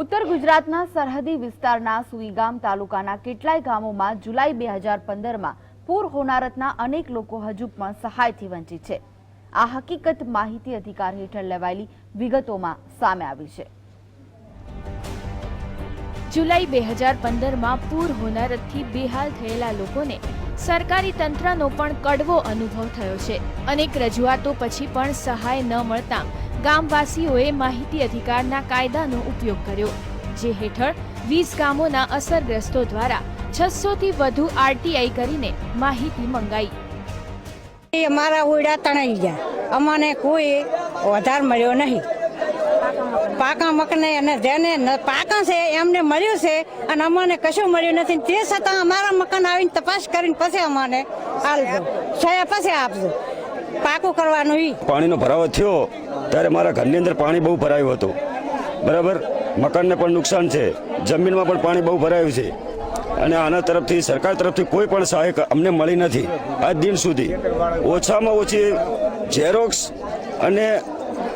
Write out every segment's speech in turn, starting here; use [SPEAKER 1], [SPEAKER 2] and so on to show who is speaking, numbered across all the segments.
[SPEAKER 1] ઉત્તર ગુજરાતના સરહદી વિસ્તારના સુઈગામ તાલુકાના કેટલાય ગામોમાં જુલાઈ બે હજાર પંદરમાં પૂર હોનારતના અનેક લોકો હજુ પણ સહાયથી વંચિત છે. આ હકીકત માહિતી અધિકાર હેઠળ લેવાયેલી વિગતોમાં સામે આવી છે.
[SPEAKER 2] જુલાઈ બે હજાર પંદરમાં પૂર હોનારતથી બેહાલ થયેલા લોકોને સરકારી તંત્રનો પણ કડવો અનુભવ થયો છે. અનેક રજૂઆતો પછી પણ સહાય ન મળતા ગામવાસીઓએ માહિતી અધિકારના કાયદાનો ઉપયોગ કર્યો, જે હેઠળ વીસ ગામોના અસરગ્રસ્તો દ્વારા છસોથી વધુ આરટીઆઈ કરીને માહિતી મંગાઈ.
[SPEAKER 3] અમારા ઓયડા તણાઈ ગયા. અમને કોઈ વધાર મળ્યો નહીં. પાકા મકને અને જેને પાકા છે, એમને મળ્યું છે અને અમને કશું મળ્યું નથી. તે છતાં અમારા મકાન આવીને તપાસ કરીને પછી અમને આપજો પછી આપજો. પાકું કરવાનું ઈ.
[SPEAKER 4] પાણીનો ભરાવો થયો ત્યારે મારા ઘરની અંદર પાણી બહુ ભરાયું હતું. બરાબર? મકાનને પણ નુકસાન છે. જમીનમાં પણ પાણી બહુ ભરાયું છે. અને આના તરફથી સરકાર તરફથી કોઈ પણ સહાય અમને મળી નથી. આજ દિન સુધી. ઓછામાં ઓછી ઝેરોક્સ અને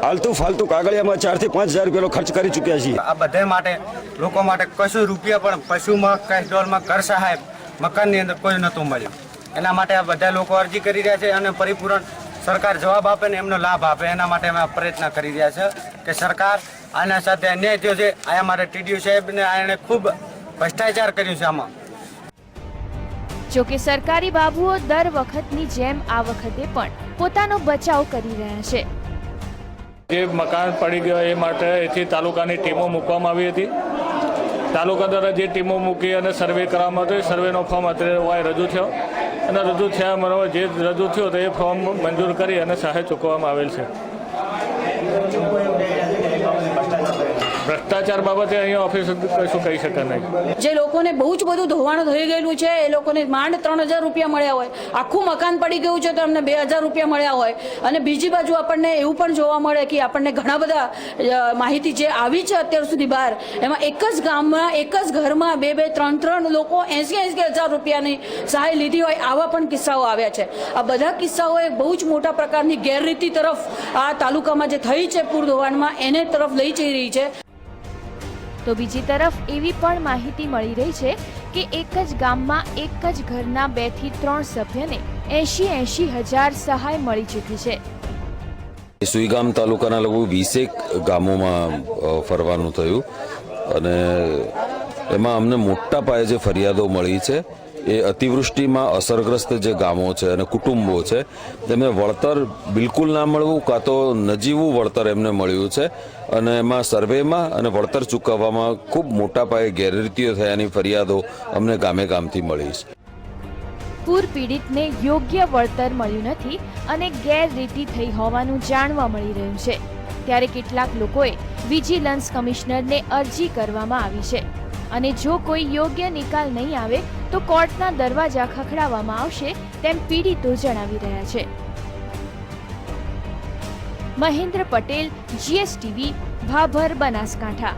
[SPEAKER 4] આલતુ ફાલતુ કાગળિયામાં ચારથી પાંચ હજાર રૂપિયાનો ખર્ચ કરી ચૂક્યા છીએ.
[SPEAKER 5] આ બધા માટે લોકો માટે કશું રૂપિયા પણ પશુમાં કઈ ડોલમાં ઘર સહાય મકાનની અંદર કોઈ નહોતું મળ્યું. એના માટે આ બધા લોકો અરજી કરી રહ્યા છે અને પરિપૂર્ણ સરકાર જવાબ આપે ને એમનો લાભ આપે. એના માટે અમે આ પ્રયત્ન કરી રહ્યા છે કે સરકાર આના સાથે અન્યાય થયો છે. આ અમારે ટીડીયુ સાહેબને એણે ખૂબ ભ્રષ્ટાચાર કર્યું છે આમાં.
[SPEAKER 2] જોકે સરકારી બાબુઓ દર વખતની જેમ આ વખતે પણ પોતાનો બચાવ કરી રહ્યા છે.
[SPEAKER 6] જે મકાન પડી ગયો એ માટે એથી તાલુકાની ટીમો મૂકવામાં આવી હતી. તાલુકા દ્વારા જે ટીમો મૂકી અને સર્વે કરવામાં હતો એ સર્વેનો ફોર્મ અત્યારે રજૂ થયો. અને રજૂ થયા બરાબર જે રજૂ થયો તો એ ફોર્મ મંજૂર કરી અને સહાય ચૂકવવામાં આવેલ છે. ભ્રષ્ટાચાર બાબતે અહીંયા ઓફિસ કશું કહી શકે નહીં.
[SPEAKER 7] જે લોકોને બહુ જ બધું ધોવાણું થઈ ગયેલું છે, એ લોકોને માંડ ત્રણ હજાર રૂપિયા મળ્યા હોય. આખું મકાન પડી ગયું છે તો એમને બે હજાર રૂપિયા મળ્યા હોય. અને બીજી બાજુ આપણને એવું પણ જોવા મળે કે આપણને ઘણા બધા માહિતી જે આવી છે અત્યાર સુધી બહાર, એમાં એક જ ગામમાં, એક જ ઘરમાં બે બે, ત્રણ ત્રણ લોકો એંસી એંસી હજાર રૂપિયાની સહાય લીધી હોય આવા પણ કિસ્સાઓ આવ્યા છે. આ બધા કિસ્સાઓ એ બહુ જ મોટા પ્રકારની ગેરરીતિ તરફ આ તાલુકામાં જે થઈ છે પૂર ધોવાણમાં એને તરફ લઈ જઈ રહી છે.
[SPEAKER 2] તો બીજી તરફ એવી પણ માહિતી મળી રહી છે કે એક જ ગામમાં એક જ ઘરના બેથી ત્રણ સભ્યને એંશી એંશી હજાર સહાય મળી ચૂકી છે.
[SPEAKER 8] સુઈગામ તાલુકાના લગભગ વીસેક ગામોમાં ફરવાનું થયું. અને એમાં અમને મોટા પાયે જે ફરિયાદો મળી છે એ અતિવૃષ્ટિમાં અસરગ્રસ્ત જે ગામો છે અને કુટુંબો છે, તેમને વળતર બિલકુલ ના મળવું, કાં તો નજીવું વળતર એમને મળ્યું છે. અને એમાં સર્વેમાં અને વળતર ચૂકવવામાં ખૂબ મોટા પાયે ગેરરીતિઓ થયાની ફરિયાદો અમને ગામે ગામથી મળી છે.
[SPEAKER 2] પૂર પીડિતને યોગ્ય વળતર મળ્યું નથી અને ગેરરીતિ થઈ હોવાનું જાણવા મળી રહ્યું છે. ત્યારે કેટલાક લોકોએ વિજિલન્સ કમિશનરને અરજી કરવામાં આવી છે. અને જો કોઈ યોગ્ય નિકાલ નહીં આવે, તો કોર્ટના દરવાજા ખખડાવવામાં આવશે તેમ પીડિતો જણાવી રહ્યા છે. મહેન્દ્ર પટેલ જીએસટીવી ભાભર બનાસકાંઠા.